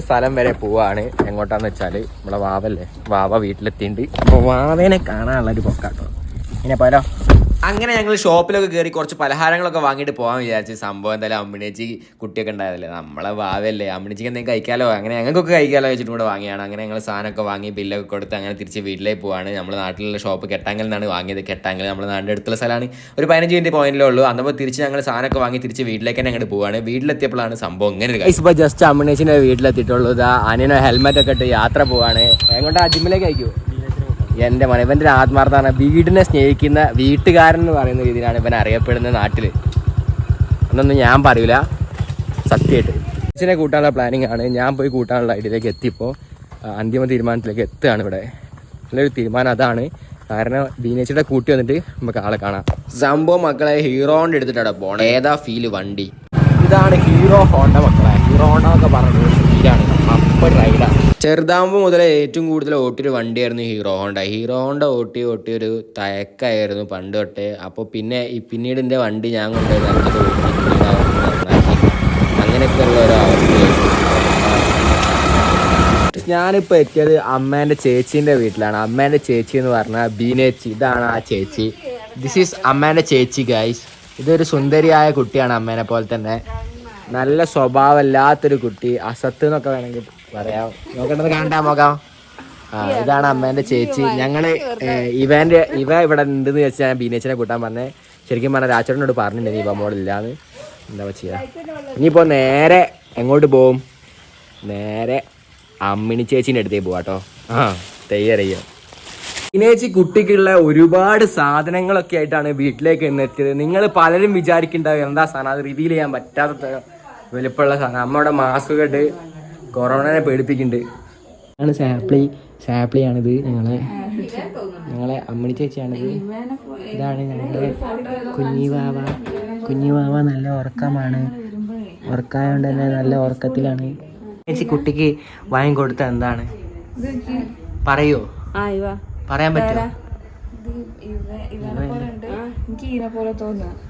സ്ഥലം വരെ പോവാണ്. എങ്ങോട്ടാന്ന് വെച്ചാൽ നമ്മളെ വാവല്ലേ? വാവ വീട്ടിലെത്തിണ്ട് അപ്പൊ വാവേനെ കാണാനുള്ള ഒരു പൊക്കാട്ടോ. ഇനി പോരോ അങ്ങനെ ഞങ്ങൾ ഷോപ്പിലൊക്കെ കയറി കുറച്ച് പലഹാരങ്ങളൊക്കെ വാങ്ങിയിട്ട് പോകാൻ വിചാരിച്ചു. സംഭവം എന്തായാലും അമ്മിണിച്ചി കുട്ടിയൊക്കെ ഉണ്ടായതല്ലേ? നമ്മളെ വാവല്ലേ അമ്മിണിച്ചിക്ക് എന്തെങ്കിലും കഴിക്കാലോ? അങ്ങനെ ഞങ്ങൾക്കൊക്കെ കഴിക്കാലോ വെച്ചിട്ട് കൂടെ വാങ്ങിയാണ്. അങ്ങനെ ഞങ്ങൾ സാധനമൊക്കെ വാങ്ങി ബില്ലൊക്കെ കൊടുത്ത് അങ്ങനെ തിരിച്ച് വീട്ടിലേക്ക് പോവാണ്. നമ്മൾ നാട്ടിലുള്ള ഷോപ്പ് കെട്ടാങ്കിൽ നിന്നാണ് വാങ്ങിയത്. കെട്ടാങ്കിൽ നമ്മുടെ നാടിന്റെ അടുത്തുള്ള സ്ഥലമാണ്. ഒരു പതിനഞ്ച് മിനിറ്റ് പോയിന്റിലേ ഉള്ളൂ. അന്നപ്പോൾ തിരിച്ച് ഞങ്ങൾ സാധനമൊക്കെ വാങ്ങി തിരിച്ച് വീട്ടിലേക്ക് തന്നെ അങ്ങോട്ട് പോവാണ്. വീട്ടിലെത്തിയപ്പോഴാണ് സംഭവം ഇങ്ങനെ ഇപ്പോൾ ജസ്റ്റ് അമ്മിണേച്ചിന്റെ വീട്ടിലെത്തിയിട്ടുള്ളൂ. അനിയനോ ഹെൽമെറ്റ് ഒക്കെ ഇട്ട് യാത്ര പോവാണ്. എങ്ങോട്ടാ? ജിമ്മിലേക്ക് അയക്കൂ എന്റെ മണി ഇവന്റെ ഒരു ആത്മാർത്ഥമാണ്. വീടിനെ സ്നേഹിക്കുന്ന വീട്ടുകാരൻ എന്ന് പറയുന്ന രീതിയിലാണ് ഇവൻ അറിയപ്പെടുന്ന നാട്ടിൽ എന്നൊന്നും ഞാൻ പറയില്ല സത്യമായിട്ട്. അച്ഛനെ കൂട്ടാനുള്ള പ്ലാനിങ് ആണ്. ഞാൻ പോയി കൂട്ടാനുള്ള ഐഡിയയിലേക്ക് എത്തിയപ്പോൾ അന്തിമ തീരുമാനത്തിലേക്ക് എത്തുകയാണ് ഇവിടെ. നല്ലൊരു തീരുമാനം അതാണ്. കാരണം ബീനേച്ചിയുടെ കൂട്ടി വന്നിട്ട് നമുക്ക് ആളെ കാണാം. സംഭവം മക്കളെ ഹീറോണ്ട് എടുത്തിട്ടാണ് പോണേ. ഏതാ ഫീൽ വണ്ടി? ഇതാണ് ഹീറോ ഹോണ്ട മക്കളെ. ഹീറോ ഹോണ്ട എന്നൊക്കെ പറഞ്ഞത് ഫീലാണ് അപ്പം റൈഡാണ് ചെറുതാകുമ്പോൾ മുതലേ ഏറ്റവും കൂടുതൽ ഓട്ടിയൊരു വണ്ടിയായിരുന്നു ഹീറോ ഹോണ്ട. ഹീറോ ഹോണ്ട ഓട്ടി ഓട്ടി ഒരു തയക്കായിരുന്നു പണ്ട് തൊട്ടേ. അപ്പോൾ പിന്നെ ഈ പിന്നീട് എന്റെ വണ്ടി ഞാൻ കൊണ്ടുപോയി അങ്ങനെയൊക്കെയുള്ള ഒരു അവസ്ഥയായിരുന്നു. ഞാനിപ്പോൾ എത്തിയത് അമ്മേന്റെ ചേച്ചീന്റെ വീട്ടിലാണ്. അമ്മേന്റെ ചേച്ചി എന്ന് പറഞ്ഞാൽ ബീനേച്ചി. ഇതാണ് ആ ചേച്ചി. ദിസ് ഈസ് അമ്മേന്റെ ചേച്ചി ഗൈസ് ഇതൊരു സുന്ദരിയായ കുട്ടിയാണ് അമ്മേനെ പോലെ തന്നെ. നല്ല സ്വഭാവമില്ലാത്തൊരു കുട്ടി. അസത്ത് എന്നൊക്കെ വേണമെങ്കിൽ പറയാം. നോക്കേണ്ടത് കാണണ്ടാ നോക്കാം ആ ഇതാണ് അമ്മേന്റെ ചേച്ചി. ഞങ്ങൾ ഇവന്റെ ഇവ ഇവിടെ ഉണ്ടെന്ന് വെച്ചാൽ ഞാൻ ബീനേച്ചിനെ കൂട്ടാൻ പറഞ്ഞേ. ശരിക്കും പറഞ്ഞ രാച്ചേട്ടനോട് പറഞ്ഞിട്ടുണ്ടെങ്കിൽ ഇവ മോളില്ലാന്ന് എന്താ ചെയ്യാ? ഇനിയിപ്പോ നേരെ എങ്ങോട്ട് പോവും? നേരെ അമ്മിണി ചേച്ചീന്റെ അടുത്തേക്ക് പോവാട്ടോ ആ തെയ്യറിയോ. ഇനേച്ചി കുട്ടിക്കുള്ള ഒരുപാട് സാധനങ്ങളൊക്കെ ആയിട്ടാണ് വീട്ടിലേക്ക് ഇന്ന് എത്തിയത്. നിങ്ങൾ പലരും വിചാരിക്കുന്നുണ്ടാവും എന്താ സാധനം? അത് റിവീൽ ചെയ്യാൻ പറ്റാത്ത വലിപ്പമുള്ള സാധനം. അമ്മയുടെ മാസ്ക് കെട്ട് കൊറോണനെ പേടിപ്പിക്കുന്നുണ്ട് ആണ് സാപ്ലി സാപ്ലി ആണിത് ഞങ്ങളെ ഞങ്ങളെ അമ്മണി ചേച്ചിയാണിത്. ഇതാണ് ഞങ്ങളുടെ കുഞ്ഞിവാവ കുഞ്ഞിവാവ നല്ല ഉറക്കമാണ്. ഉറക്കായതുകൊണ്ട് തന്നെ നല്ല ഉറക്കത്തിലാണ്. ചേച്ചി കുട്ടിക്ക് വാങ്ങി കൊടുത്ത എന്താണ്? പറയോ? പറയാൻ പറ്റുമോ?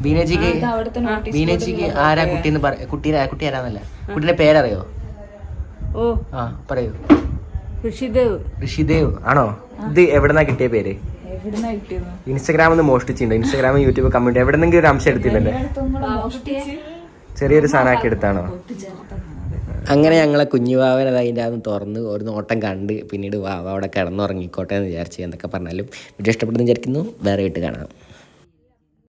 ബീനജിക്ക് ബീനജിക്ക് ആരാ കുട്ടീന്ന് പറ കുട്ടീനെ കുട്ടി ആരാന്നല്ല കുട്ടിന്റെ പേരറിയോ? ഓ. ആ പറയൂ. ഋഷിദേവ്. ഋഷിദേവ് ആണോ? ഇത് എവിടെന്നാ കിട്ടിയ പേര്? ഇൻസ്റ്റാഗ്രാമിൽ നിന്ന് മോഷ്ടിച്ചിട്ടുണ്ട്. ഇൻസ്റ്റാഗ്രാം യൂട്യൂബ് കമ്മ്യൂണിറ്റി എവിടെന്നെങ്കിലും ഒരു അംശം എടുത്തില്ലല്ലേ ചെറിയൊരു സാധനമാക്കി എടുത്താണോ? അങ്ങനെ ഞങ്ങളെ കുഞ്ഞുവാവൻ അത് അതിന്റെ അകത്ത് തുറന്ന് ഒരു നോട്ടം കണ്ട് പിന്നീട് വാവ അവിടെ കിടന്നുറങ്ങിക്കോട്ടെ എന്ന് വിചാരിച്ച് എന്തൊക്കെ പറഞ്ഞാലും. വീഡിയോ ഇഷ്ടപ്പെടുന്നു വിചാരിക്കുന്നു. വേറെ ഇട്ട് കാണാം.